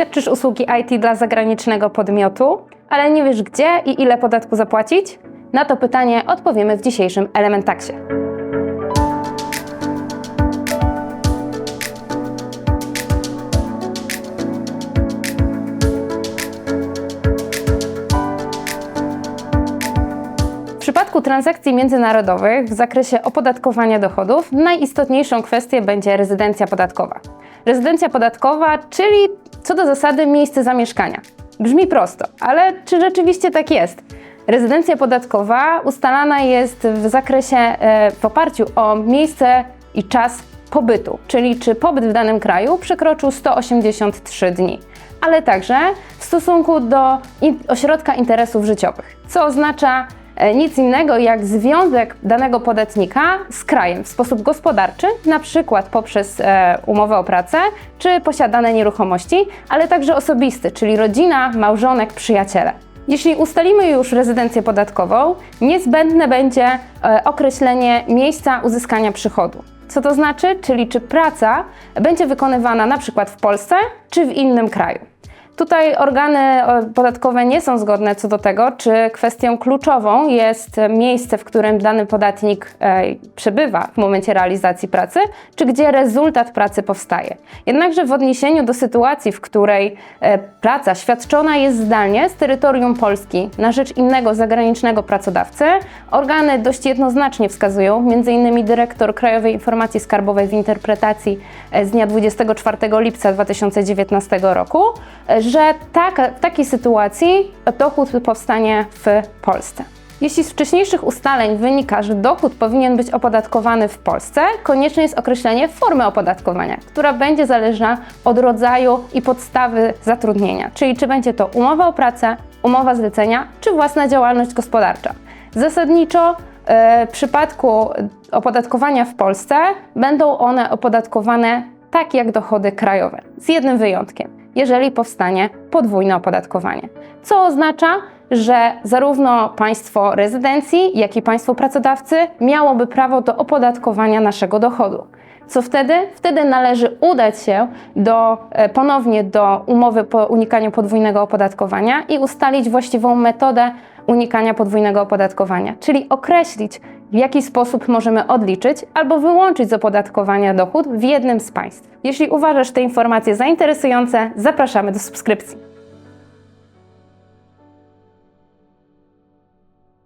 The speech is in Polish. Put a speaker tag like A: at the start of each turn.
A: świadczysz usługi IT dla zagranicznego podmiotu, ale nie wiesz gdzie i ile podatku zapłacić? Na to pytanie odpowiemy w dzisiejszym Elementaksie. W przypadku transakcji międzynarodowych w zakresie opodatkowania dochodów najistotniejszą kwestią będzie rezydencja podatkowa. Rezydencja podatkowa, czyli co do zasady miejsce zamieszkania. Brzmi prosto, ale czy rzeczywiście tak jest? Rezydencja podatkowa ustalana jest w zakresie e, w oparciu o miejsce i czas pobytu, czyli czy pobyt w danym kraju przekroczył 183 dni, ale także w stosunku do ośrodka interesów życiowych, co oznacza nic innego jak związek danego podatnika z krajem w sposób gospodarczy, na przykład poprzez e, umowę o pracę czy posiadane nieruchomości, ale także osobisty, czyli rodzina, małżonek, przyjaciele. Jeśli ustalimy już rezydencję podatkową, niezbędne będzie e, określenie miejsca uzyskania przychodu. Co to znaczy? Czyli czy praca będzie wykonywana na przykład w Polsce czy w innym kraju. Tutaj organy e, podatkowe nie są zgodne co do tego, czy kwestią kluczową jest miejsce, w którym dany podatnik e, przebywa w momencie realizacji pracy, czy gdzie rezultat pracy powstaje. Jednakże w odniesieniu do sytuacji, w której e, praca świadczona jest zdalnie z terytorium Polski na rzecz innego zagranicznego pracodawcy, organy dość jednoznacznie wskazują, m.in. dyrektor Krajowej Informacji Skarbowej w interpretacji z dnia 24 lipca 2019 roku, że taka, w takiej sytuacji dochód powstanie w Polsce. Jeśli z wcześniejszych ustaleń wynika, że dochód powinien być opodatkowany w Polsce, konieczne jest określenie formy opodatkowania, która będzie zależna od rodzaju i podstawy zatrudnienia, czyli czy będzie to umowa o pracę, umowa zlecenia, czy własna działalność gospodarcza. Zasadniczo e, w przypadku opodatkowania w Polsce będą one opodatkowane tak jak dochody krajowe, z jednym wyjątkiem, jeżeli powstanie podwójne opodatkowanie. Co oznacza, że zarówno państwo rezydencji, jak i państwo pracodawcy miałoby prawo do opodatkowania naszego dochodu. Co wtedy? Wtedy należy udać się do, e, ponownie do umowy po unikaniu podwójnego opodatkowania i ustalić właściwą metodę unikania podwójnego opodatkowania, czyli określić, w jaki sposób możemy odliczyć albo wyłączyć z opodatkowania dochód w jednym z państw. Jeśli uważasz te informacje za interesujące, zapraszamy do subskrypcji.